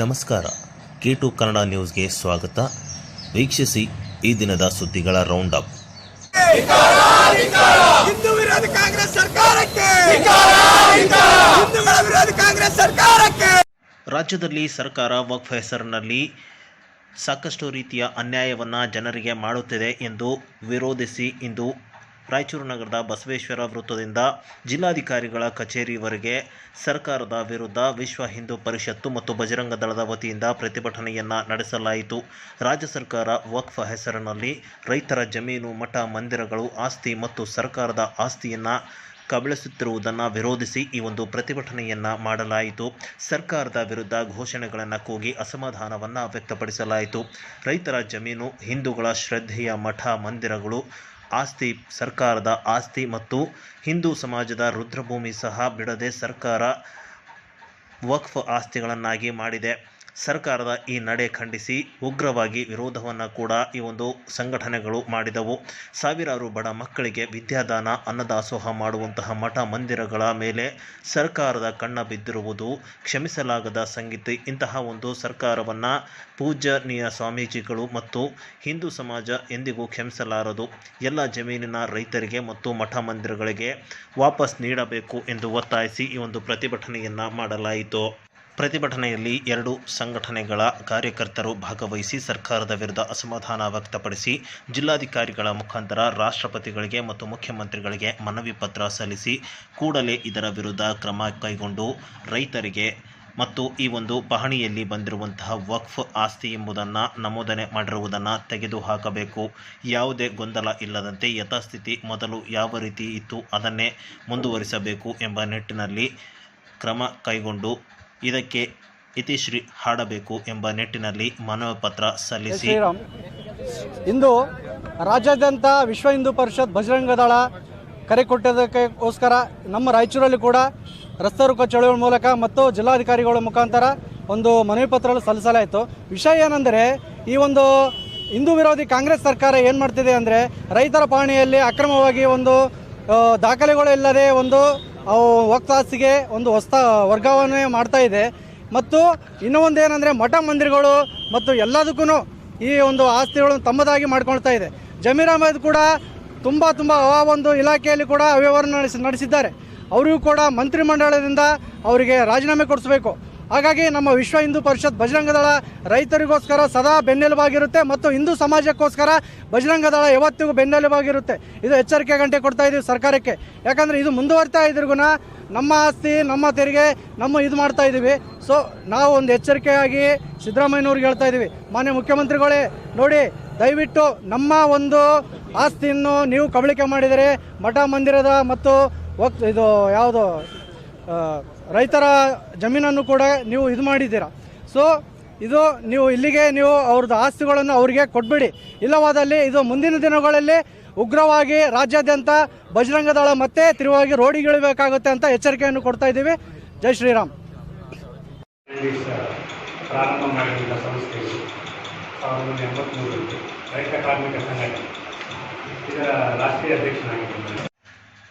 ನಮಸ್ಕಾರ. K to Kannada ನ್ಯೂಸ್ಗೆ ಸ್ವಾಗತ. ವೀಕ್ಷಿಸಿ ಈ ದಿನದ ಸುದ್ದಿಗಳ ರೌಂಡ್ ಅಪ್ ಹಿಂದೂ ವಿರೋಧಿ ಕಾಂಗ್ರೆಸ್ ಸರ್ಕಾರಕ್ಕೆ. ಹಿಂದೂಗಳ ವಿರೋಧಿ ಕಾಂಗ್ರೆಸ್ ಸರ್ಕಾರಕ್ಕೆ. ರಾಜ್ಯದಲ್ಲಿ ಸರ್ಕಾರ ವಕ್ಫ್ ಹೆಸರಿನಲ್ಲಿ ಸಾಕಷ್ಟು ರೀತಿಯ ಅನ್ಯಾಯವನ್ನು ಜನರಿಗೆ ಮಾಡುತ್ತಿದೆ ಎಂದು ವಿರೋಧಿಸಿ ಇಂದು ರಾಯಚೂರು ನಗರದ ಬಸವೇಶ್ವರ ವೃತ್ತದಿಂದ ಜಿಲ್ಲಾಧಿಕಾರಿಗಳ ಕಚೇರಿವರೆಗೆ ಸರ್ಕಾರದ ವಿರುದ್ಧ ವಿಶ್ವ ಹಿಂದೂ ಪರಿಷತ್ತು ಮತ್ತು ಬಜರಂಗ ದಳದ ವತಿಯಿಂದ ಪ್ರತಿಭಟನೆಯನ್ನು ನಡೆಸಲಾಯಿತು. ರಾಜ್ಯ ಸರ್ಕಾರ ವಕ್ಫ್ ಹೆಸರಿನಲ್ಲಿ ರೈತರ ಜಮೀನು, ಮಠ, ಮಂದಿರಗಳು, ಆಸ್ತಿ ಮತ್ತು ಸರ್ಕಾರದ ಆಸ್ತಿಯನ್ನು ಕಬಳಿಸುತ್ತಿರುವುದನ್ನು ವಿರೋಧಿಸಿ ಈ ಒಂದು ಪ್ರತಿಭಟನೆಯನ್ನು ಮಾಡಲಾಯಿತು. ಸರ್ಕಾರದ ವಿರುದ್ಧ ಘೋಷಣೆಗಳನ್ನು ಕೂಗಿ ಅಸಮಾಧಾನವನ್ನು ವ್ಯಕ್ತಪಡಿಸಲಾಯಿತು. ರೈತರ ಜಮೀನು, ಹಿಂದೂಗಳ ಶ್ರದ್ಧೆಯ ಮಠ, ಮಂದಿರಗಳು ಆಸ್ತಿ ಸರ್ಕಾರದ ಆಸ್ತಿ ಮತ್ತು ಹಿಂದೂ ಸಮಾಜದ ರುದ್ರಭೂಮಿ ಸಹ ಬಿಡದೆ ಸರ್ಕಾರ ವಕ್ಫ್ ಆಸ್ತಿಗಳನ್ನಾಗಿ ಮಾಡಿದೆ. ಸರ್ಕಾರದ ಈ ನಡೆ ಖಂಡಿಸಿ ಉಗ್ರವಾಗಿ ವಿರೋಧವನ್ನು ಕೂಡ ಈ ಒಂದು ಸಂಘಟನೆಗಳು ಮಾಡಿದವು. ಸಾವಿರಾರು ಬಡ ಮಕ್ಕಳಿಗೆ ವಿದ್ಯಾದಾನ, ಅನ್ನದಾಸೋಹ ಮಾಡುವಂತಹ ಮಠ ಮಂದಿರಗಳ ಮೇಲೆ ಸರ್ಕಾರದ ಕಣ್ಣ ಬಿದ್ದಿರುವುದು ಕ್ಷಮಿಸಲಾಗದ ಸಂಗೀತ. ಇಂತಹ ಒಂದು ಸರ್ಕಾರವನ್ನು ಪೂಜನೀಯ ಸ್ವಾಮೀಜಿಗಳು ಮತ್ತು ಹಿಂದೂ ಸಮಾಜ ಎಂದಿಗೂ ಕ್ಷಮಿಸಲಾರದು. ಎಲ್ಲ ಜಮೀನಿನ ರೈತರಿಗೆ ಮತ್ತು ಮಠ ಮಂದಿರಗಳಿಗೆ ವಾಪಸ್ ನೀಡಬೇಕು ಎಂದು ಒತ್ತಾಯಿಸಿ ಈ ಒಂದು ಪ್ರತಿಭಟನೆಯನ್ನು ಮಾಡಲಾಯಿತು. ಪ್ರತಿಭಟನೆಯಲ್ಲಿ ಎರಡು ಸಂಘಟನೆಗಳ ಕಾರ್ಯಕರ್ತರು ಭಾಗವಹಿಸಿ ಸರ್ಕಾರದ ವಿರುದ್ಧ ಅಸಮಾಧಾನ ವ್ಯಕ್ತಪಡಿಸಿ ಜಿಲ್ಲಾಧಿಕಾರಿಗಳ ಮುಖಾಂತರ ರಾಷ್ಟ್ರಪತಿಗಳಿಗೆ ಮತ್ತು ಮುಖ್ಯಮಂತ್ರಿಗಳಿಗೆ ಮನವಿ ಪತ್ರ ಸಲ್ಲಿಸಿ ಕೂಡಲೇ ಇದರ ವಿರುದ್ಧ ಕ್ರಮ ಕೈಗೊಂಡು ರೈತರಿಗೆ ಮತ್ತು ಈ ಒಂದು ಪಹಣಿಯಲ್ಲಿ ಬಂದಿರುವಂತಹ ವಕ್ಫ್ ಆಸ್ತಿ ಎಂಬುದನ್ನು ನಮೂದನೆ ಮಾಡಿರುವುದನ್ನು ತೆಗೆದುಹಾಕಬೇಕು. ಯಾವುದೇ ಗೊಂದಲ ಇಲ್ಲದಂತೆ ಯಥಾಸ್ಥಿತಿ ಮೊದಲು ಯಾವ ರೀತಿ ಇತ್ತು ಅದನ್ನೇ ಮುಂದುವರಿಸಬೇಕು ಎಂಬ ನಿಟ್ಟಿನಲ್ಲಿ ಕ್ರಮ ಕೈಗೊಂಡು ಇದಕ್ಕೆ ಇತಿಶ್ರೀ ಹಾಡಬೇಕು ಎಂಬ ನಿಟ್ಟಿನಲ್ಲಿ ಮನವಿ ಪತ್ರ ಸಲ್ಲಿಸಿ. ಇಂದು ರಾಜ್ಯಾದ್ಯಂತ ವಿಶ್ವ ಹಿಂದೂ ಪರಿಷತ್ ಬಜರಂಗ ದಳ ಕರೆ ಕೊಟ್ಟಿದ್ದಕ್ಕೋಸ್ಕರ ನಮ್ಮ ರಾಯಚೂರಲ್ಲಿ ಕೂಡ ರಸ್ತೆ ರೋಕೋ ಚಳುವಳಿ ಮೂಲಕ ಮತ್ತು ಜಿಲ್ಲಾಧಿಕಾರಿಗಳ ಮುಖಾಂತರ ಒಂದು ಮನವಿ ಪತ್ರ ಸಲ್ಲಿಸಲಾಯಿತು. ವಿಷಯ ಏನೆಂದರೆ, ಈ ಒಂದು ಹಿಂದೂ ವಿರೋಧಿ ಕಾಂಗ್ರೆಸ್ ಸರ್ಕಾರ ಏನು ಮಾಡ್ತಿದೆ ಅಂದರೆ ರೈತರ ಪಾಣಿಯಲ್ಲಿ ಅಕ್ರಮವಾಗಿ ಒಂದು ದಾಖಲೆಗಳು ಇಲ್ಲದೆ ಒಂದು ವಕ್ತಾಸ್ತಿಗೆ ಒಂದು ಹೊಸ ವರ್ಗಾವಣೆ ಮಾಡ್ತಾ ಇದೆ. ಮತ್ತು ಇನ್ನೂ ಒಂದು ಏನಂದರೆ ಮಠ ಮಂದಿರಗಳು ಮತ್ತು ಎಲ್ಲದಕ್ಕೂ ಈ ಒಂದು ಆಸ್ತಿಗಳನ್ನು ತಮ್ಮದಾಗಿ ಮಾಡ್ಕೊಳ್ತಾ ಇದೆ. ಜಮೀರ್ ಅಹಮದ್ ಕೂಡ ತುಂಬ ತುಂಬ ಆ ಒಂದು ಇಲಾಖೆಯಲ್ಲಿ ಕೂಡ ಅವ್ಯವಹಾರ ನಡೆಸಿ ನಡೆಸಿದ್ದಾರೆ. ಅವರಿಗೂ ಕೂಡ ಮಂತ್ರಿಮಂಡಲದಿಂದ ಅವರಿಗೆ ರಾಜೀನಾಮೆ ಕೊಡಿಸಬೇಕು. ಹಾಗಾಗಿ ನಮ್ಮ ವಿಶ್ವ ಹಿಂದೂ ಪರಿಷತ್ ಬಜರಂಗದಳ ರೈತರಿಗೋಸ್ಕರ ಸದಾ ಬೆನ್ನೆಲುಬಾಗಿರುತ್ತೆ ಮತ್ತು ಹಿಂದೂ ಸಮಾಜಕ್ಕೋಸ್ಕರ ಬಜರಂಗದಳ ಯಾವತ್ತಿಗೂ ಬೆನ್ನೆಲುಬಾಗಿರುತ್ತೆ. ಇದು ಎಚ್ಚರಿಕೆ ಗಂಟೆ ಕೊಡ್ತಾ ಇದ್ದೀವಿ ಸರ್ಕಾರಕ್ಕೆ. ಯಾಕಂದರೆ ಇದು ಮುಂದುವರ್ತಾ ಇದ್ರಿಗುಣ ನಮ್ಮ ಆಸ್ತಿ, ನಮ್ಮ ತೆರಿಗೆ, ನಮ್ಮ ಇದು ಮಾಡ್ತಾ ಇದ್ದೀವಿ ಸೊ ನಾವು ಒಂದು ಎಚ್ಚರಿಕೆಯಾಗಿ ಸಿದ್ದರಾಮಯ್ಯನವ್ರಿಗೆ ಹೇಳ್ತಾ ಇದ್ದೀವಿ ಮಾನ್ಯ ಮುಖ್ಯಮಂತ್ರಿಗಳೇ, ನೋಡಿ, ದಯವಿಟ್ಟು ನಮ್ಮ ಒಂದು ಆಸ್ತಿಯನ್ನು ನೀವು ಕಬಳಿಕೆ ಮಾಡಿದರೆ ಮಠ ಮಂದಿರದ ಮತ್ತು ಇದು ಯಾವುದು ರೈತರ ಜಮೀನನ್ನು ಕೂಡ ನೀವು ಇದು ಮಾಡಿದ್ದೀರಾ. ಸೊ ಇದು ನೀವು ಇಲ್ಲಿಗೆ ನೀವು ಅವ್ರದ್ದು ಆಸ್ತಿಗಳನ್ನು ಅವರಿಗೆ ಕೊಟ್ಬಿಡಿ. ಇಲ್ಲವಾದಲ್ಲಿ ಇದು ಮುಂದಿನ ದಿನಗಳಲ್ಲಿ ಉಗ್ರವಾಗಿ ರಾಜ್ಯಾದ್ಯಂತ ಬಜರಂಗ ದಳ ಮತ್ತೆ ತಿರುವಾಗಿ ರೋಡಿಗಿಳಿಬೇಕಾಗುತ್ತೆ ಅಂತ ಎಚ್ಚರಿಕೆಯನ್ನು ಕೊಡ್ತಾ ಇದ್ದೀವಿ. ಜೈ ಶ್ರೀರಾಮ್. ರಾಷ್ಟ್ರೀಯ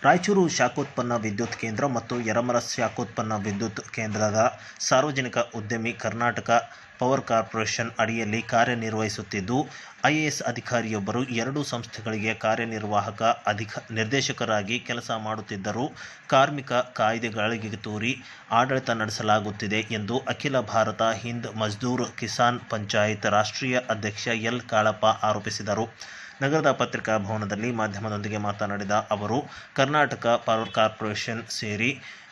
ರಾಯಚೂರು ಶಾಖೋತ್ಪನ್ನ ವಿದ್ಯುತ್ ಕೇಂದ್ರ ಮತ್ತು ಯರಮರ ಶಾಖೋತ್ಪನ್ನ ವಿದ್ಯುತ್ ಕೇಂದ್ರದ ಸಾರ್ವಜನಿಕ ಉದ್ಯಮಿ ಕರ್ನಾಟಕ ಪವರ್ ಕಾರ್ಪೊರೇಷನ್ ಅಡಿಯಲ್ಲಿ ಕಾರ್ಯನಿರ್ವಹಿಸುತ್ತಿದ್ದು, ಐಎಎಸ್ ಅಧಿಕಾರಿಯೊಬ್ಬರು ಎರಡು ಸಂಸ್ಥೆಗಳಿಗೆ ಕಾರ್ಯನಿರ್ವಾಹಕ ಅಧಿಕ ನಿರ್ದೇಶಕರಾಗಿ ಕೆಲಸ ಮಾಡುತ್ತಿದ್ದರು, ಕಾರ್ಮಿಕ ಕಾಯ್ದೆಗಳಿಗೆ ತೂರಿ ಆಡಳಿತ ನಡೆಸಲಾಗುತ್ತಿದೆ ಎಂದು ಅಖಿಲ ಭಾರತ ಹಿಂದ್ ಮಜ್ದೂರ್ ಕಿಸಾನ್ ಪಂಚಾಯತ್ ರಾಷ್ಟ್ರೀಯ ಅಧ್ಯಕ್ಷ ಎಲ್ ಕಾಳಪ್ಪ ಆರೋಪಿಸಿದರು. ನಗರದ ಪತ್ರಿಕಾ ಭವನದಲ್ಲಿ ಮಾಧ್ಯಮದೊಂದಿಗೆ ಮಾತನಾಡಿದ ಅವರು ಕರ್ನಾಟಕ ಪವರ್ ಕಾರ್ಪೊರೇಷನ್ ಸೇರಿ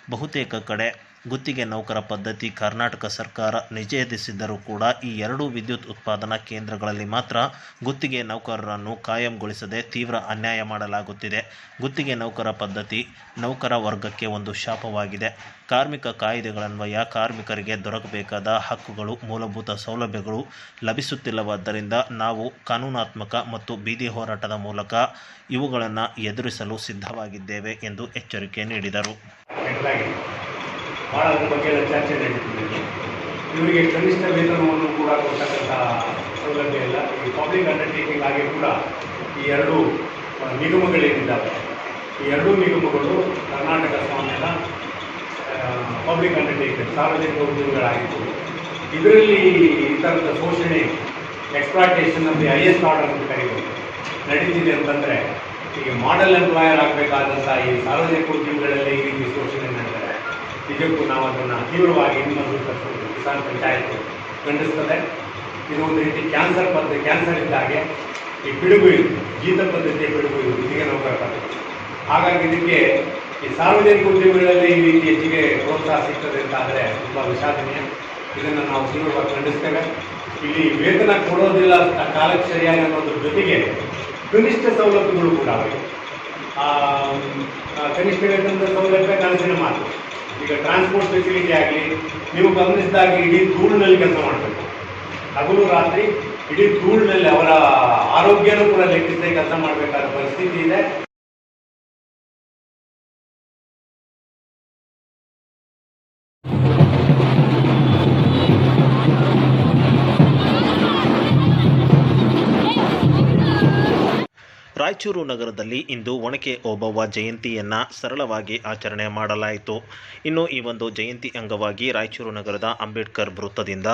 ಬಹುತೇಕ ಕಡೆ ಗುತ್ತಿಗೆ ನೌಕರ ಪದ್ಧತಿ ಕರ್ನಾಟಕ ಸರ್ಕಾರ ನಿಷೇಧಿಸಿದ್ದರೂ ಕೂಡ ಈ ಎರಡೂ ವಿದ್ಯುತ್ ಉತ್ಪಾದನಾ ಕೇಂದ್ರಗಳಲ್ಲಿ ಮಾತ್ರ ಗುತ್ತಿಗೆ ನೌಕರರನ್ನು ಕಾಯಂಗೊಳಿಸದೆ ತೀವ್ರ ಅನ್ಯಾಯ ಮಾಡಲಾಗುತ್ತಿದೆ. ಗುತ್ತಿಗೆ ನೌಕರ ಪದ್ಧತಿ ನೌಕರ ವರ್ಗಕ್ಕೆ ಒಂದು ಶಾಪವಾಗಿದೆ. ಕಾರ್ಮಿಕ ಕಾಯ್ದೆಗಳನ್ವಯ ಕಾರ್ಮಿಕರಿಗೆ ದೊರಕಬೇಕಾದ ಹಕ್ಕುಗಳು, ಮೂಲಭೂತ ಸೌಲಭ್ಯಗಳು ಲಭಿಸುತ್ತಿಲ್ಲವಾದ್ದರಿಂದ ನಾವು ಕಾನೂನಾತ್ಮಕ ಮತ್ತು ಬೀದಿ ಹೋರಾಟದ ಮೂಲಕ ಇವುಗಳನ್ನು ಎದುರಿಸಲು ಸಿದ್ಧವಾಗಿದ್ದೇವೆ ಎಂದು ಎಚ್ಚರಿಕೆ ನೀಡಿದರು. ಭಾಳ ಅದ್ರ ಬಗ್ಗೆ ಎಲ್ಲ ಚರ್ಚೆ ನಡೀತಿದೆ. ಇವರಿಗೆ ಕನಿಷ್ಠ ವೇತನವನ್ನು ಕೂಡ ಕೊಡ್ತಕ್ಕಂಥ ಸೌಲಭ್ಯ ಇಲ್ಲ. ಈ ಪಬ್ಲಿಕ್ ಅಂಡರ್ಟೇಕಿಂಗ್ ಆಗಿ ಕೂಡ ಈ ಎರಡು ನಿಗಮಗಳೇನಿದ್ದಾವೆ? ಈ ಎರಡೂ ನಿಗಮಗಳು ಕರ್ನಾಟಕ ಸ್ವಾಮ್ಯದ ಪಬ್ಲಿಕ್ ಅಂಡರ್ಟೇಕಿಂಗ್ ಸಾರ್ವಜನಿಕ ಉದ್ಯೋಗಗಳಾಗಿತ್ತು ಇದರಲ್ಲಿ ಈ ಥರದ ಶೋಷಣೆ exploitation of the S order ಅಂತ ಕರೀಬೋದು. ನಡೀತಿದೆ ಅಂತಂದರೆ, ಈಗ ಮಾಡೆಲ್ ಎಂಪ್ಲಾಯರ್ ಆಗಬೇಕಾದಂಥ ಈ ಸಾರ್ವಜನಿಕ ಉದ್ಯಮಗಳಲ್ಲಿ ಈ ಶೋಷಣೆ ನಿಜಕ್ಕೂ ನಾವು ಅದನ್ನು ತೀವ್ರವಾಗಿ ಇನ್ನೊಂದು ಕಿಸಾನ್ ಪಂಚಾಯತ್ ಖಂಡಿಸ್ತದೆ. ಇದು ಒಂದು ರೀತಿ ಕ್ಯಾನ್ಸರ್ ಪದ್ಧತಿ, ಕ್ಯಾನ್ಸರ್ ಇದ್ದಾಗೆ ಈ ಪಿಡುಗು ಇದು ಜೀತ ಪದ್ಧತಿಯ ಪಿಡುಗು ಇದು, ಇದಕ್ಕೆ ನೌಕರ ಪದ್ಧತಿ ಹಾಗಾಗಿ ಇದಕ್ಕೆ ಈ ಸಾರ್ವಜನಿಕ ಉದ್ಯಮಗಳಲ್ಲಿ ಈ ರೀತಿ ಹೆಚ್ಚಿಗೆ ಪ್ರೋತ್ಸಾಹ ಸಿಗ್ತದೆ ಅಂತ ಆದರೆ ತುಂಬ ವಿಷಾದನೀಯ. ಇದನ್ನು ನಾವು ತೀವ್ರವಾಗಿ ಖಂಡಿಸ್ತೇವೆ. ಇಲ್ಲಿ ವೇತನ ಕೊಡೋದಿಲ್ಲ ಕಾಲಕ್ಕೆ ಸರಿಯಾಗಿ ಅನ್ನೋದ್ರ ಜೊತೆಗೆ ಕನಿಷ್ಠ ಸವಲತ್ತುಗಳು ಕೂಡ ಅವರಿಗೆ. ಕನಿಷ್ಠ ವೇತನದ ಸೌಲಭ್ಯ ಕನಸಿನ ಮಾತು. ಈಗ ಟ್ರಾನ್ಸ್ಪೋರ್ಟ್ ಫೆಸಿಲಿಟಿ ಆಗಲಿ, ನೀವು ಗಮನಿಸಿದಾಗ ಇಡೀ ಧೂಳಿನಲ್ಲಿ ಕೆಲಸ ಮಾಡಬೇಕು. ಹಗಲು, ರಾತ್ರಿ ಇಡೀ ಧೂಳಿನಲ್ಲಿ ಅವರ ಆರೋಗ್ಯನೂ ಕೂಡ ಲೆಕ್ಕಿಸದೆ ಕೆಲಸ ಮಾಡಬೇಕಾದ ಪರಿಸ್ಥಿತಿ ಇದೆ. ರಾಯಚೂರು ನಗರದಲ್ಲಿ ಇಂದು ಒಣಕೆ ಓಬವ್ವ ಜಯಂತಿಯನ್ನು ಸರಳವಾಗಿ ಆಚರಣೆ ಮಾಡಲಾಯಿತು. ಇನ್ನು ಈ ಒಂದು ಜಯಂತಿ ಅಂಗವಾಗಿ ರಾಯಚೂರು ನಗರದ ಅಂಬೇಡ್ಕರ್ ವೃತ್ತದಿಂದ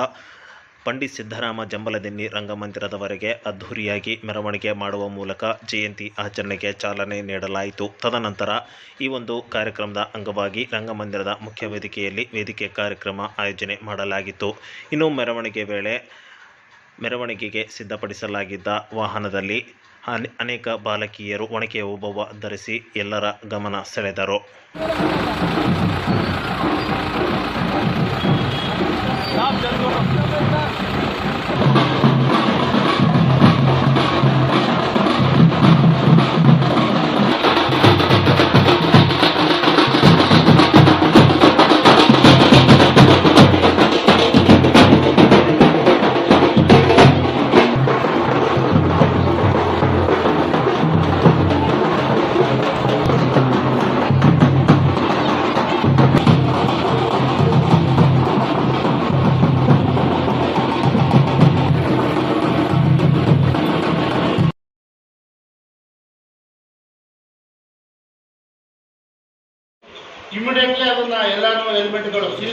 ಪಂಡಿತ್ ಸಿದ್ದರಾಮ ಜಂಬಲದಿನ್ನಿ ರಂಗಮಂದಿರದವರೆಗೆ ಅದ್ಧೂರಿಯಾಗಿ ಮೆರವಣಿಗೆ ಮಾಡುವ ಮೂಲಕ ಜಯಂತಿ ಆಚರಣೆಗೆ ಚಾಲನೆ ನೀಡಲಾಯಿತು. ತದನಂತರ ಈ ಒಂದು ಕಾರ್ಯಕ್ರಮದ ಅಂಗವಾಗಿ ರಂಗಮಂದಿರದ ಮುಖ್ಯ ವೇದಿಕೆಯಲ್ಲಿ ವೇದಿಕೆ ಕಾರ್ಯಕ್ರಮ ಆಯೋಜನೆ ಮಾಡಲಾಗಿತ್ತು. ಇನ್ನು ಮೆರವಣಿಗೆ ವೇಳೆ ಮೆರವಣಿಗೆಗೆ ಸಿದ್ಧಪಡಿಸಲಾಗಿದ್ದ ವಾಹನದಲ್ಲಿ ಅನೇಕ ಬಾಲಕಿಯರು ಒಣಕೆ ಓಬವ್ವ ಧರಿಸಿ ಎಲ್ಲರ ಗಮನ ಸೆಳೆದರು.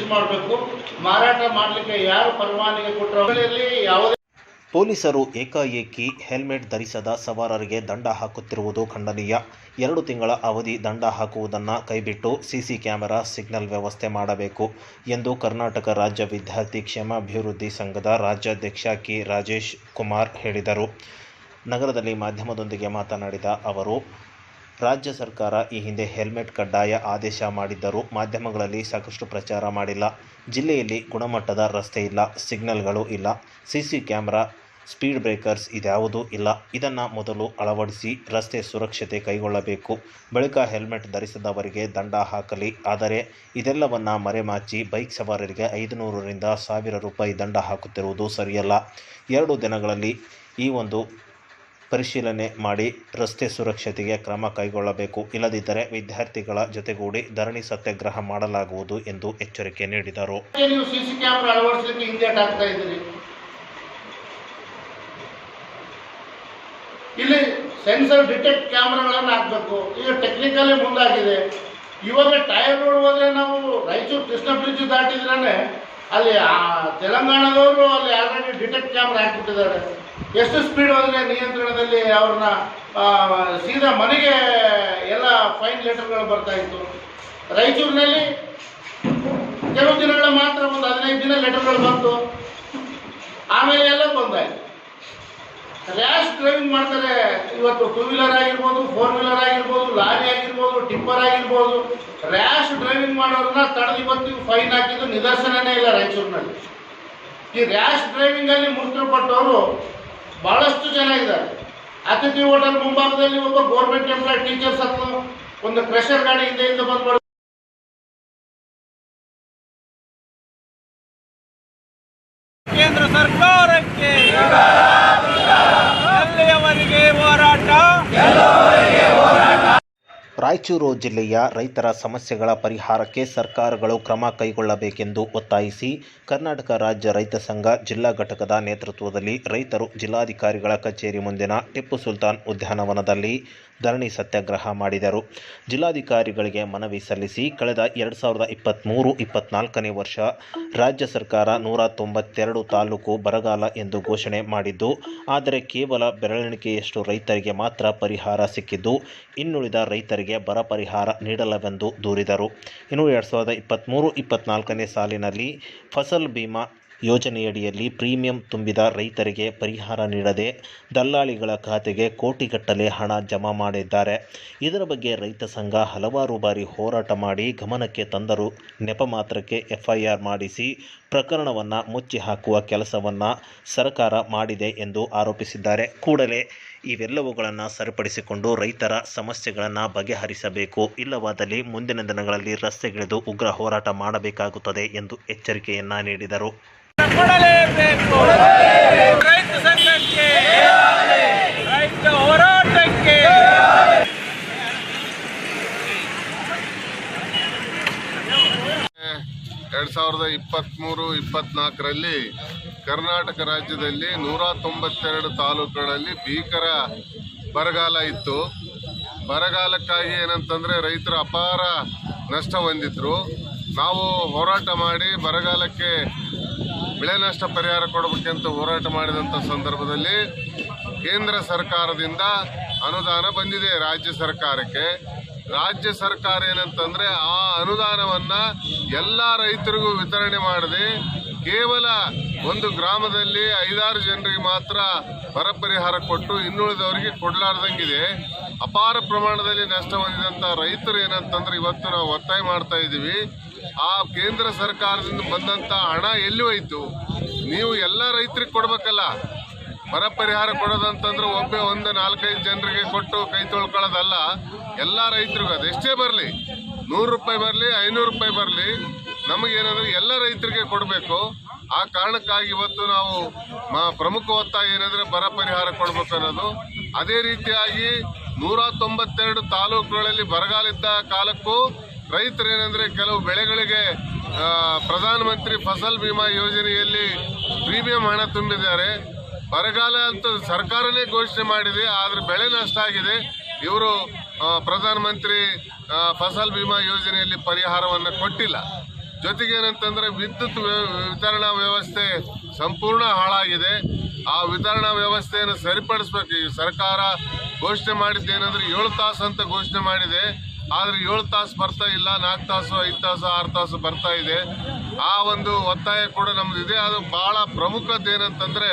ಮಾಡಬೇಕು. ಮಾರಾಟ ಮಾಡಲಿಕ್ಕೆ ಯಾರು ಪರವಾನಗಿ ಕೊಟ್ಟರು ಅವುಗಳಲ್ಲಿ ಯಾವುದೇ ಪೊಲೀಸರು ಏಕಾಏಕಿ ಹೆಲ್ಮೆಟ್ ಧರಿಸದ ಸವಾರರಿಗೆ ದಂಡ ಹಾಕುತ್ತಿರುವುದು ಖಂಡನೀಯ. ಎರಡು ತಿಂಗಳ ಅವಧಿ ದಂಡ ಹಾಕುವುದನ್ನು ಕೈಬಿಟ್ಟು ಸಿಸಿ ಕ್ಯಾಮೆರಾ ಸಿಗ್ನಲ್ ವ್ಯವಸ್ಥೆ ಮಾಡಬೇಕು ಎಂದು ಕರ್ನಾಟಕ ರಾಜ್ಯ ವಿದ್ಯಾರ್ಥಿ ಕ್ಷೇಮಾಭಿವೃದ್ಧಿ ಸಂಘದ ರಾಜ್ಯಾಧ್ಯಕ್ಷ ಕೆ. ರಾಜೇಶ್ ಕುಮಾರ್ ಹೇಳಿದರು. ನಗರದಲ್ಲಿ ಮಾಧ್ಯಮದೊಂದಿಗೆ ಮಾತನಾಡಿದ ಅವರು ರಾಜ್ಯ ಸರ್ಕಾರ ಈ ಹಿಂದೆ ಹೆಲ್ಮೆಟ್ ಕಡ್ಡಾಯ ಆದೇಶ ಮಾಡಿದ್ದರೂ ಮಾಧ್ಯಮಗಳಲ್ಲಿ ಸಾಕಷ್ಟು ಪ್ರಚಾರ ಮಾಡಿಲ್ಲ. ಜಿಲ್ಲೆಯಲ್ಲಿ ಗುಣಮಟ್ಟದ ರಸ್ತೆ ಇಲ್ಲ, ಸಿಗ್ನಲ್ಗಳು ಇಲ್ಲ, ಸಿಸಿ ಕ್ಯಾಮೆರಾ, ಸ್ಪೀಡ್ ಬ್ರೇಕರ್ಸ್ ಇದ್ಯಾವುದೂ ಇಲ್ಲ. ಇದನ್ನು ಮೊದಲು ಅಳವಡಿಸಿ ರಸ್ತೆ ಸುರಕ್ಷತೆ ಕೈಗೊಳ್ಳಬೇಕು. ಬಳಿಕ ಹೆಲ್ಮೆಟ್ ಧರಿಸದವರಿಗೆ ದಂಡ ಹಾಕಲಿ. ಆದರೆ ಇದೆಲ್ಲವನ್ನು ಮರೆಮಾಚಿ ಬೈಕ್ ಸವಾರರಿಗೆ ಐದುನೂರರಿಂದ ಸಾವಿರ ರೂಪಾಯಿ ದಂಡ ಹಾಕುತ್ತಿರುವುದು ಸರಿಯಲ್ಲ. ಎರಡು ದಿನಗಳಲ್ಲಿ ಈ ಒಂದು ಪರಿಶೀಲನೆ ಮಾಡಿ ರಸ್ತೆ ಸುರಕ್ಷತೆಗೆ ಕ್ರಮ ಕೈಗೊಳ್ಳಬೇಕು. ಇಲ್ಲದಿದ್ದರೆ ವಿದ್ಯಾರ್ಥಿಗಳ ಜೊತೆಗೂಡಿ ಧರಣಿ ಸತ್ಯಾಗ್ರಹ ಮಾಡಲಾಗುವುದು ಎಂದು ಎಚ್ಚರಿಕೆ ನೀಡಿದರು. ಇಲ್ಲಿ ಸೆನ್ಸರ್ ಡಿಟೆಕ್ಟ್ ಕ್ಯಾಮ್ರಾಗಳನ್ನು ಹಾಕಬೇಕು. ಈಗ ಟೆಕ್ನಿಕಲಿ ಮುಂದಾಗಿದೆ. ಇವಾಗ ಟೈರ್ ರೋಡ್ ಹೋದ್ರೆ ನಾವು ರಾಯಚೂರು ಕೃಷ್ಣ ಬ್ರಿಡ್ಜ್ ದಾಟಿದ್ರೇ ಅಲ್ಲಿ ತೆಲಂಗಾಣದವರು ಅಲ್ಲಿ ಆಲ್ರೆಡಿ ಡಿಟೆಕ್ಟ್ ಕ್ಯಾಮ್ರಾ ಹಾಕ್ಬಿಟ್ಟಿದ್ದಾರೆ. ಎಷ್ಟು ಸ್ಪೀಡ್ ಹೋದರೆ ನಿಯಂತ್ರಣದಲ್ಲಿ ಅವ್ರನ್ನ ಸೀದಾ ಮನೆಗೆ ಎಲ್ಲ ಫೈನ್ ಲೆಟರ್ಗಳು ಬರ್ತಾ ಇತ್ತು. ರಾಯಚೂರಿನಲ್ಲಿ ಕೆಲವು ದಿನಗಳ ಮಾತ್ರ ಒಂದು ಹದಿನೈದು ದಿನ ಲೆಟರ್ಗಳು ಬಂತು. ಆಮೇಲೆ ಎಲ್ಲ ಬಂದಾಯಿತು. ರ್ಯಾಶ್ ಡ್ರೈವಿಂಗ್ ಮಾಡ್ತಾರೆ, ಇವತ್ತು ಟೂ ವೀಲರ್ ಆಗಿರ್ಬೋದು ಫೋರ್ ವೀಲರ್ ಆಗಿರ್ಬೋದು, ಲಾರಿ ಆಗಿರ್ಬೋದು ಟಿಪ್ಪರ್ ಆಗಿರ್ಬೋದು. ರ್ಯಾಶ್ ಡ್ರೈವಿಂಗ್ ಮಾಡೋರನ್ನ ತಡೆದು ಬಂತು ಫೈನ್ ಹಾಕಿದ್ದು ನಿದರ್ಶನನೇ ಇಲ್ಲ ರಾಯಚೂರಿನಲ್ಲಿ. ಈ ರ್ಯಾಶ್ ಡ್ರೈವಿಂಗ್ ಅಲ್ಲಿ ಮೃತಪಟ್ಟವರು ಬಹಳಷ್ಟು ಜನ ಇದ್ದಾರೆ. ಅತಿಥಿ ಹೋಟೆಲ್ ಮುಂಭಾಗದಲ್ಲಿ ಒಬ್ಬ ಗೌರ್ಮೆಂಟ್ ಎಂಪ್ಲಾಯ್ ಟೀಚರ್ಸ್ ಅಥವಾ ಒಂದು ಕ್ರೆಷರ್ ಗಾಡಿ ಹಿಂದೆಯಿಂದ ಬಂದ್ಬಿಟ್ಟು ಕೇಂದ್ರ ಸರ್ಕಾರಕ್ಕೆ ಎಲ್ಲಿಯವರೆಗೆ ಹೋರಾಟ ರಾಯಚೂರು ಜಿಲ್ಲೆಯ ರೈತರ ಸಮಸ್ಯೆಗಳ ಪರಿಹಾರಕ್ಕೆ ಸರ್ಕಾರಗಳು ಕ್ರಮ ಕೈಗೊಳ್ಳಬೇಕೆಂದು ಒತ್ತಾಯಿಸಿ ಕರ್ನಾಟಕ ರಾಜ್ಯ ರೈತ ಸಂಘ ಜಿಲ್ಲಾ ಘಟಕದ ನೇತೃತ್ವದಲ್ಲಿ ರೈತರು ಜಿಲ್ಲಾಧಿಕಾರಿಗಳ ಕಚೇರಿ ಮುಂದಿನ ಟಿಪ್ಪು ಸುಲ್ತಾನ್ ಉದ್ಯಾನವನದಲ್ಲಿ ಧರಣಿ ಸತ್ಯಾಗ್ರಹ ಮಾಡಿದರು. ಜಿಲ್ಲಾಧಿಕಾರಿಗಳಿಗೆ ಮನವಿ ಸಲ್ಲಿಸಿ ಕಳೆದ ಎರಡು ಸಾವಿರದ ಇಪ್ಪತ್ತ್ಮೂರು ಇಪ್ಪತ್ನಾಲ್ಕನೇ ವರ್ಷ ರಾಜ್ಯ ಸರ್ಕಾರ ನೂರ ತೊಂಬತ್ತೆರಡು ತಾಲೂಕು ಬರಗಾಲ ಎಂದು ಘೋಷಣೆ ಮಾಡಿದ್ದು, ಆದರೆ ಕೇವಲ ಬೆರಳೆಣಿಕೆಯಷ್ಟು ರೈತರಿಗೆ ಮಾತ್ರ ಪರಿಹಾರ ಸಿಕ್ಕಿದ್ದು, ಇನ್ನುಳಿದ ರೈತರಿಗೆ ಬರ ಪರಿಹಾರ ನೀಡಲವೆಂದು ದೂರಿದರು. ಇನ್ನು ಎರಡು ಸಾವಿರದ ಇಪ್ಪತ್ತ್ಮೂರು ಇಪ್ಪತ್ನಾಲ್ಕನೇ ಸಾಲಿನಲ್ಲಿ ಫಸಲ್ ಬಿಮಾ ಯೋಜನೆಯಡಿಯಲ್ಲಿ ಪ್ರೀಮಿಯಂ ತುಂಬಿದ ರೈತರಿಗೆ ಪರಿಹಾರ ನೀಡದೆ ದಲ್ಲಾಳಿಗಳ ಖಾತೆಗೆ ಕೋಟಿಗಟ್ಟಲೆ ಹಣ ಜಮಾ ಮಾಡಿದ್ದಾರೆ. ಇದರ ಬಗ್ಗೆ ರೈತ ಸಂಘ ಹಲವಾರು ಬಾರಿ ಹೋರಾಟ ಮಾಡಿ ಗಮನಕ್ಕೆ ತಂದರೂ ನೆಪ ಮಾತ್ರಕ್ಕೆ ಎಫ್ಐಆರ್ ಮಾಡಿಸಿ ಪ್ರಕರಣವನ್ನು ಮುಚ್ಚಿ ಹಾಕುವ ಕೆಲಸವನ್ನು ಸರ್ಕಾರ ಮಾಡಿದೆ ಎಂದು ಆರೋಪಿಸಿದ್ದಾರೆ. ಕೂಡಲೇ ಇವೆಲ್ಲವುಗಳನ್ನು ಸರಿಪಡಿಸಿಕೊಂಡು ರೈತರ ಸಮಸ್ಯೆಗಳನ್ನು ಬಗೆಹರಿಸಬೇಕು. ಇಲ್ಲವಾದಲ್ಲಿ ಮುಂದಿನ ದಿನಗಳಲ್ಲಿ ರಸ್ತೆಗಿಳಿದು ಉಗ್ರ ಹೋರಾಟ ಮಾಡಬೇಕಾಗುತ್ತದೆ ಎಂದು ಎಚ್ಚರಿಕೆಯನ್ನ ನೀಡಿದರು ಕೊಡಲೇಬೇಕು ರೈತ ಸಂಘಕ್ಕೆ ರೈತ ಹೋರಾಟಕ್ಕೆ ಎರಡು ಸಾವಿರದ ಇಪ್ಪತ್ತ್ಮೂರು ಇಪ್ಪತ್ತ್ನಾಲ್ಕರಲ್ಲಿ ಕರ್ನಾಟಕ ರಾಜ್ಯದಲ್ಲಿ ನೂರ ತೊಂಬತ್ತೆರಡು ತಾಲೂಕುಗಳಲ್ಲಿ ಭೀಕರ ಬರಗಾಲ ಇತ್ತು. ಬರಗಾಲಕ್ಕಾಗಿ ಏನಂತಂದರೆ ರೈತರು ಅಪಾರ ನಷ್ಟ ಹೊಂದಿದ್ರು. ನಾವು ಹೋರಾಟ ಮಾಡಿ ಬರಗಾಲಕ್ಕೆ ಬೆಳೆ ನಷ್ಟ ಪರಿಹಾರ ಕೊಡಬೇಕೆಂತ ಹೋರಾಟ ಮಾಡಿದಂಥ ಸಂದರ್ಭದಲ್ಲಿ ಕೇಂದ್ರ ಸರ್ಕಾರದಿಂದ ಅನುದಾನ ಬಂದಿದೆ ರಾಜ್ಯ ಸರ್ಕಾರಕ್ಕೆ. ರಾಜ್ಯ ಸರ್ಕಾರ ಏನಂತಂದ್ರೆ ಆ ಅನುದಾನವನ್ನ ಎಲ್ಲ ರೈತರಿಗೂ ವಿತರಣೆ ಮಾಡದೆ ಕೇವಲ ಒಂದು ಗ್ರಾಮದಲ್ಲಿ ಐದಾರು ಜನರಿಗೆ ಮಾತ್ರ ಬರ ಪರಿಹಾರ ಕೊಟ್ಟು ಇನ್ನುಳಿದವರಿಗೆ ಕೊಡಲಾರ್ದಂಗಿದೆ. ಅಪಾರ ಪ್ರಮಾಣದಲ್ಲಿ ನಷ್ಟ ಹೊಂದಿದಂಥ ರೈತರು ಏನಂತಂದ್ರೆ ಇವತ್ತು ನಾವು ಒತ್ತಾಯ ಮಾಡ್ತಾ ಇದ್ದೀವಿ. ಆ ಕೇಂದ್ರ ಸರ್ಕಾರದಿಂದ ಬಂದಂತ ಹಣ ಎಲ್ಲಿ ಹೋಯ್ತು? ನೀವು ಎಲ್ಲ ರೈತರಿಗೆ ಕೊಡ್ಬೇಕಲ್ಲ. ಬರ ಪರಿಹಾರ ಕೊಡೋದಂತಂದ್ರೆ ಒಬ್ಬ ಒಂದು ನಾಲ್ಕೈದು ಜನರಿಗೆ ಕೊಟ್ಟು ಕೈ ತೊಳ್ಕೊಳ್ಳೋದಲ್ಲ, ಎಲ್ಲ ರೈತರಿಗೂ ಅದು. ಎಷ್ಟೇ ಬರಲಿ, ನೂರು ರೂಪಾಯಿ ಬರಲಿ, ಐನೂರು ರೂಪಾಯಿ ಬರಲಿ ನಮಗೇನಂದ್ರೆ ಎಲ್ಲ ರೈತರಿಗೆ ಕೊಡಬೇಕು. ಆ ಕಾರಣಕ್ಕಾಗಿ ಇವತ್ತು ನಾವು ಪ್ರಮುಖ ಒತ್ತಾಯ ಏನಂದ್ರೆ ಬರ ಪರಿಹಾರ ಕೊಡ್ಬೇಕು ಅನ್ನೋದು. ಅದೇ ರೀತಿಯಾಗಿ ನೂರ ತೊಂಬತ್ತೆರಡು ತಾಲೂಕುಗಳಲ್ಲಿ ಬರಗಾಲಿದ್ದ ಕಾಲಕ್ಕೂ ರೈತರು ಏನಂದ್ರೆ ಕೆಲವು ಬೆಳೆಗಳಿಗೆ ಪ್ರಧಾನಮಂತ್ರಿ ಫಸಲ್ ಬಿಮಾ ಯೋಜನೆಯಲ್ಲಿ ಪ್ರೀಮಿಯಂ ಹಣ ತುಂಬಿದ್ದಾರೆ. ಬರಗಾಲ ಅಂತ ಸರ್ಕಾರನೇ ಘೋಷಣೆ ಮಾಡಿದೆ, ಆದರೆ ಬೆಳೆ ನಷ್ಟ ಆಗಿದೆ. ಇವರು ಪ್ರಧಾನಮಂತ್ರಿ ಫಸಲ್ ಬಿಮಾ ಯೋಜನೆಯಲ್ಲಿ ಪರಿಹಾರವನ್ನು ಕೊಟ್ಟಿಲ್ಲ. ಜೊತೆಗೆ ಏನಂತಂದರೆ ವಿದ್ಯುತ್ ವಿತರಣಾ ವ್ಯವಸ್ಥೆ ಸಂಪೂರ್ಣ ಹಾಳಾಗಿದೆ. ಆ ವಿತರಣಾ ವ್ಯವಸ್ಥೆಯನ್ನು ಸರಿಪಡಿಸ್ಬೇಕು. ಈ ಸರ್ಕಾರ ಘೋಷಣೆ ಮಾಡಿದ್ದೇನೆಂದ್ರೆ ಏಳು ತಾಸು ಅಂತ ಘೋಷಣೆ ಮಾಡಿದೆ. ಆದ್ರೆ ಏಳು ತಾಸು ಬರ್ತಾ ಇಲ್ಲ, ನಾಲ್ಕು ತಾಸು, ಐದು ತಾಸು, ಆರು ತಾಸು ಬರ್ತಾ ಇದೆ. ಆ ಒಂದು ಒತ್ತಾಯ ಕೂಡ ನಮ್ದು ಇದೆ ಅದು ಬಹಳ ಪ್ರಮುಖದ್ದೇನಂತಂದ್ರೆ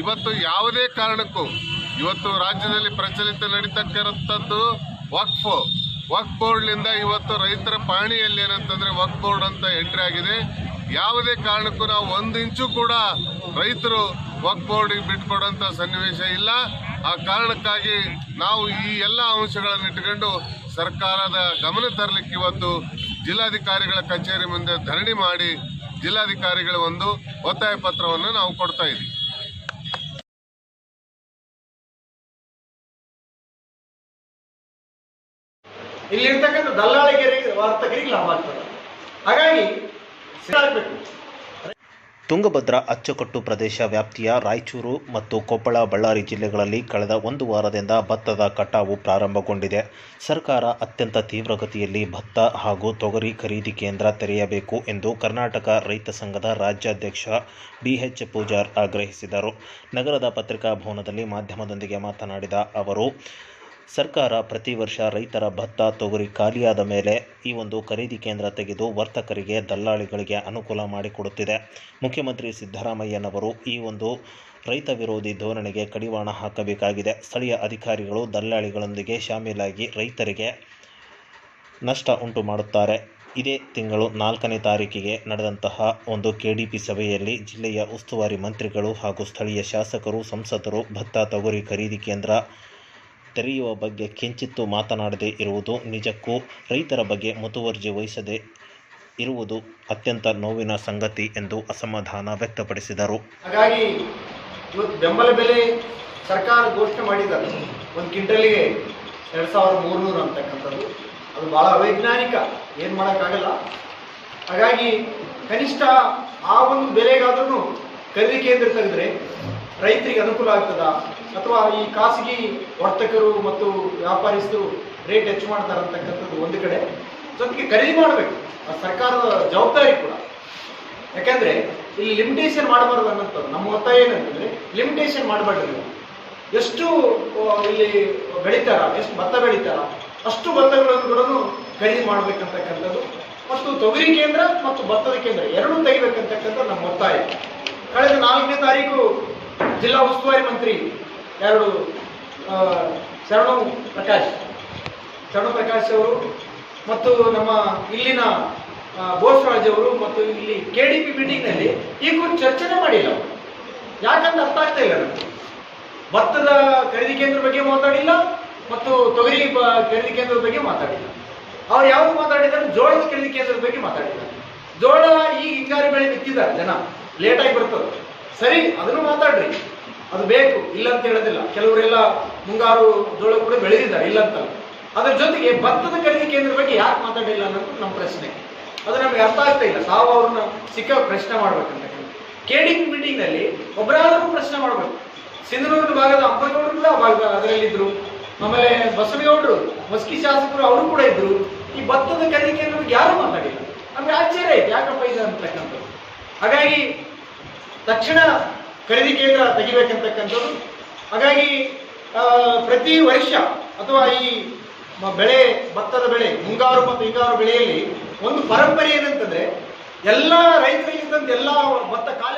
ಇವತ್ತು ಯಾವುದೇ ಕಾರಣಕ್ಕೂ ಇವತ್ತು ರಾಜ್ಯದಲ್ಲಿ ಪ್ರಚಲಿತ ನಡೀತಕ್ಕಿರುವಂಥದ್ದು ವಕ್ಫ್. ವಕ್ಫ್ ಬೋರ್ಡ್ನಿಂದ ಇವತ್ತು ರೈತರ ಪಾಣಿಯಲ್ಲಿ ಏನಂತಂದ್ರೆ ವಕ್ಫ್ ಬೋರ್ಡ್ ಅಂತ ಎಂಟ್ರಿ ಆಗಿದೆ. ಯಾವುದೇ ಕಾರಣಕ್ಕೂ ನಾವು ಒಂದು ಇಂಚು ಕೂಡ ರೈತರು ವಕ್ಫ್ ಬೋರ್ಡಿಗೆ ಬಿಟ್ಕೊಡೋಂಥ ಸನ್ನಿವೇಶ ಇಲ್ಲ. ಆ ಕಾರಣಕ್ಕಾಗಿ ನಾವು ಈ ಎಲ್ಲ ಅಂಶಗಳನ್ನು ಇಟ್ಕೊಂಡು ಸರ್ಕಾರದ ಗಮನ ತರಲಿಕ್ಕೆ ಇವತ್ತು ಜಿಲ್ಲಾಧಿಕಾರಿಗಳ ಕಚೇರಿ ಮುಂದೆ ಧರಣಿ ಮಾಡಿ ಜಿಲ್ಲಾಧಿಕಾರಿಗಳ ಒಂದು ಒತ್ತಾಯ ಪತ್ರವನ್ನು ನಾವು ಕೊಡ್ತಾ ಇದ್ದೀವಿ. ಇಲ್ಲಿರ್ತಕ್ಕಂಥ ದಲ್ಲಾಳಿಗರಿಗೆ ವರ್ತಕರಿಗೆ ಲಾಭ ಆಗ್ತದೆ. ಹಾಗಾಗಿ ತುಂಗಭದ್ರಾ ಅಚ್ಚುಕಟ್ಟು ಪ್ರದೇಶ ವ್ಯಾಪ್ತಿಯ ರಾಯಚೂರು ಮತ್ತು ಕೊಪ್ಪಳ, ಬಳ್ಳಾರಿ ಜಿಲ್ಲೆಗಳಲ್ಲಿ ಕಳೆದ ಒಂದು ವಾರದಿಂದ ಭತ್ತದ ಕಟಾವು ಪ್ರಾರಂಭಗೊಂಡಿದೆ. ಸರ್ಕಾರ ಅತ್ಯಂತ ತೀವ್ರಗತಿಯಲ್ಲಿ ಭತ್ತ ಹಾಗೂ ತೊಗರಿ ಖರೀದಿ ಕೇಂದ್ರ ತೆರೆಯಬೇಕು ಎಂದು ಕರ್ನಾಟಕ ರೈತ ಸಂಘದ ರಾಜ್ಯಾಧ್ಯಕ್ಷ ಡಿಎಚ್ ಪೂಜಾರ್ ಆಗ್ರಹಿಸಿದರು. ನಗರದ ಪತ್ರಿಕಾ ಭವನದಲ್ಲಿ ಮಾಧ್ಯಮದೊಂದಿಗೆ ಮಾತನಾಡಿದ ಅವರು ಸರ್ಕಾರ ಪ್ರತಿ ವರ್ಷ ರೈತರ ಭತ್ತ, ತೊಗರಿ ಖಾಲಿಯಾದ ಮೇಲೆ ಈ ಒಂದು ಖರೀದಿ ಕೇಂದ್ರ ತೆಗೆದು ವರ್ತಕರಿಗೆ, ದಲ್ಲಾಳಿಗಳಿಗೆ ಅನುಕೂಲ ಮಾಡಿಕೊಡುತ್ತಿದೆ. ಮುಖ್ಯಮಂತ್ರಿ ಸಿದ್ದರಾಮಯ್ಯನವರು ಈ ಒಂದು ರೈತ ವಿರೋಧಿ ಧೋರಣೆಗೆ ಕಡಿವಾಣ ಹಾಕಬೇಕಾಗಿದೆ. ಸ್ಥಳೀಯ ಅಧಿಕಾರಿಗಳು ದಲ್ಲಾಳಿಗಳೊಂದಿಗೆ ಶಾಮೀಲಾಗಿ ರೈತರಿಗೆ ನಷ್ಟ ಉಂಟು ಮಾಡುತ್ತಾರೆ. ಇದೇ ತಿಂಗಳು ನಾಲ್ಕನೇ ತಾರೀಕಿಗೆ ನಡೆದಂತಹ ಒಂದು ಕೆಡಿಪಿ ಸಭೆಯಲ್ಲಿ ಜಿಲ್ಲೆಯ ಉಸ್ತುವಾರಿ ಮಂತ್ರಿಗಳು ಹಾಗೂ ಸ್ಥಳೀಯ ಶಾಸಕರು, ಸಂಸದರು ಭತ್ತ, ತೊಗರಿ ಖರೀದಿ ಕೇಂದ್ರ ತೆರೆಯುವ ಬಗ್ಗೆ ಕಿಂಚಿತ್ತು ಮಾತನಾಡದೇ ಇರುವುದು ನಿಜಕ್ಕೂ ರೈತರ ಬಗ್ಗೆ ಮುತುವರ್ಜಿ ವಹಿಸದೆ ಇರುವುದು ಅತ್ಯಂತ ನೋವಿನ ಸಂಗತಿ ಎಂದು ಅಸಮಾಧಾನ ವ್ಯಕ್ತಪಡಿಸಿದರು. ಹಾಗಾಗಿ ಇವತ್ತು ಬೆಂಬಲ ಬೆಲೆ ಸರ್ಕಾರ ಘೋಷಣೆ ಮಾಡಿದ್ದಾರೆ ಒಂದು ಕ್ವಿಂಟಲ್ಗೆ ಎರಡು ಸಾವಿರದ ಮೂರುನೂರು ಅಂತಕ್ಕಂಥದ್ದು. ಅದು ಭಾಳ ಅವೈಜ್ಞಾನಿಕ, ಏನು ಮಾಡೋಕ್ಕಾಗಲ್ಲ. ಹಾಗಾಗಿ ಕನಿಷ್ಠ ಆ ಒಂದು ಬೆಲೆಗಾದ್ರೂ ಖರೀದಿ ಕೇಂದ್ರ ತೆಗೆದ್ರೆ ರೈತರಿಗೆ ಅನುಕೂಲ ಆಗ್ತದ? ಅಥವಾ ಈ ಖಾಸಗಿ ವರ್ತಕರು ಮತ್ತು ವ್ಯಾಪಾರಿಸ್ತರು ರೇಟ್ ಹೆಚ್ಚು ಮಾಡ್ತಾರೆ ಅಂತಕ್ಕಂಥದ್ದು ಒಂದು ಕಡೆ. ಜೊತೆಗೆ ಖರೀದಿ ಮಾಡಬೇಕು. ಆ ಸರ್ಕಾರದ ಜವಾಬ್ದಾರಿ ಕೂಡ. ಯಾಕಂದ್ರೆ, ಇಲ್ಲಿ ಲಿಮಿಟೇಷನ್ ಮಾಡಬಾರ್ದು ಅನ್ನೋಂಥದ್ದು ನಮ್ಮ ಒತ್ತಾಯ ಏನಂತಂದ್ರೆ ಲಿಮಿಟೇಷನ್ ಮಾಡಬಾರ್ದು ಎಷ್ಟು ಇಲ್ಲಿ ಬೆಳಿತಾರ, ಎಷ್ಟು ಭತ್ತ ಬೆಳಿತಾರ, ಅಷ್ಟು ಭತ್ತಗಳನ್ನು ಕೂಡ ಖರೀದಿ ಮಾಡಬೇಕಂತಕ್ಕಂಥದ್ದು ಮತ್ತು ತೊಗರಿ ಕೇಂದ್ರ ಮತ್ತು ಭತ್ತದ ಕೇಂದ್ರ ಎರಡೂ ತೆಗಿಬೇಕಂತಕ್ಕಂಥ ನಮ್ಮ ಒತ್ತಾಯ. ಕಳೆದ ನಾಲ್ಕನೇ ತಾರೀಕು ಜಿಲ್ಲಾ ಉಸ್ತುವಾರಿ ಮಂತ್ರಿ ಯಾರು ಶರಣು ಪ್ರಕಾಶ್. ಶರಣು ಪ್ರಕಾಶ್ ಅವರು ಮತ್ತು ನಮ್ಮ ಇಲ್ಲಿನ ಬೋಸ್ರಾಜ್ ಅವರು ಮತ್ತು ಇಲ್ಲಿ ಕೆ ಡಿ ಪಿ ಮೀಟಿಂಗ್ನಲ್ಲಿ ಈ ಕುರಿತು ಚರ್ಚೆನೇ ಮಾಡಿಲ್ಲ. ಯಾಕಂತ ಅರ್ಥ ಆಗ್ತಾ ಇಲ್ಲ ನನಗೆ ಭತ್ತದ ಖರೀದಿ ಕೇಂದ್ರ ಬಗ್ಗೆ ಮಾತಾಡಿಲ್ಲ ಮತ್ತು ತೊಗರಿ ಖರೀದಿ ಕೇಂದ್ರದ ಬಗ್ಗೆ ಮಾತಾಡಿಲ್ಲ. ಅವ್ರು ಯಾವ್ದು ಮಾತಾಡಿದ್ದಾರೆ ಜೋಳದ ಖರೀದಿ ಕೇಂದ್ರದ ಬಗ್ಗೆ ಮಾತಾಡಿದ್ದಾರೆ ಜೋಳ ಈ ಹಿಂಗಾರಿ ಬೆಳೆ ಬಿತ್ತಿದ್ದಾರೆ ಜನ. ಲೇಟಾಗಿ ಬರ್ತದೆ. ಸರಿ, ಅದನ್ನು ಮಾತಾಡ್ರಿ. ಅದು ಬೇಕು ಇಲ್ಲ ಅಂತ ಹೇಳೋದಿಲ್ಲ. ಕೆಲವರೆಲ್ಲ ಮುಂಗಾರು ಜೋಳ ಕೂಡ ಬೆಳೆದಿದ್ದಾರೆ ಇಲ್ಲ ಅಂತ ಅದರ ಜೊತೆಗೆ ಭತ್ತದ ಖರೀದಿ ಕೇಂದ್ರ ಬಗ್ಗೆ ಯಾಕೆ ಮಾತಾಡಿಲ್ಲ ಅನ್ನೋದು ನಮ್ಮ ಪ್ರಶ್ನೆ. ಅದು ನಮಗೆ ಅರ್ಥ ಆಗ್ತಾ ಇಲ್ಲ. ತಾವು ಅವ್ರನ್ನ ಸಿಕ್ಕ ಪ್ರಶ್ನೆ ಮಾಡ್ಬೇಕಂತ ಕೇಡಿಂಗ್ ಮೀಟಿಂಗ್ನಲ್ಲಿ ಒಬ್ಬರಾದರೂ ಪ್ರಶ್ನೆ ಮಾಡಬೇಕು. ಸಿಂಧನೂರಿನ ಭಾಗದ ಅಂಬರಗೌಡರು ಕೂಡ ಭಾಗ ಅದರಲ್ಲಿದ್ದರು ಆಮೇಲೆ ಬಸವೇಗೌಡರು ಮಸ್ಕಿ ಶಾಸಕರು ಅವರು ಕೂಡ ಇದ್ರು. ಈ ಭತ್ತದ ಖರೀದಿ ಕೇಂದ್ರ ಬಗ್ಗೆ ಯಾರೂ ಮಾತಾಡಿಲ್ಲ? ನಮ್ಗೆ ಆಶ್ಚರ್ಯ ಆಯ್ತು. ಯಾಕಪ್ಪ ಇದೆ ಅಂತಕ್ಕಂಥದ್ದು? ಹಾಗಾಗಿ ತಕ್ಷಣ ಖರೀದಿ ಕೇಂದ್ರ ತೆಗಿಬೇಕಂತಕ್ಕಂಥದ್ದು. ಹಾಗಾಗಿ ಪ್ರತಿ ವರ್ಷ ಅಥವಾ ಈ ಬೆಳೆ, ಭತ್ತದ ಬೆಳೆ, ಮುಂಗಾರು ಮತ್ತು ಹಿಂಗಾರು ಬೆಳೆಯಲ್ಲಿ ಒಂದು ಪರಂಪರೆ ಏನಂತಂದ್ರೆ, ಎಲ್ಲ ರೈತರಿಗಿದ್ದಂತೆ ಎಲ್ಲ ಭತ್ತ ಕಾಲ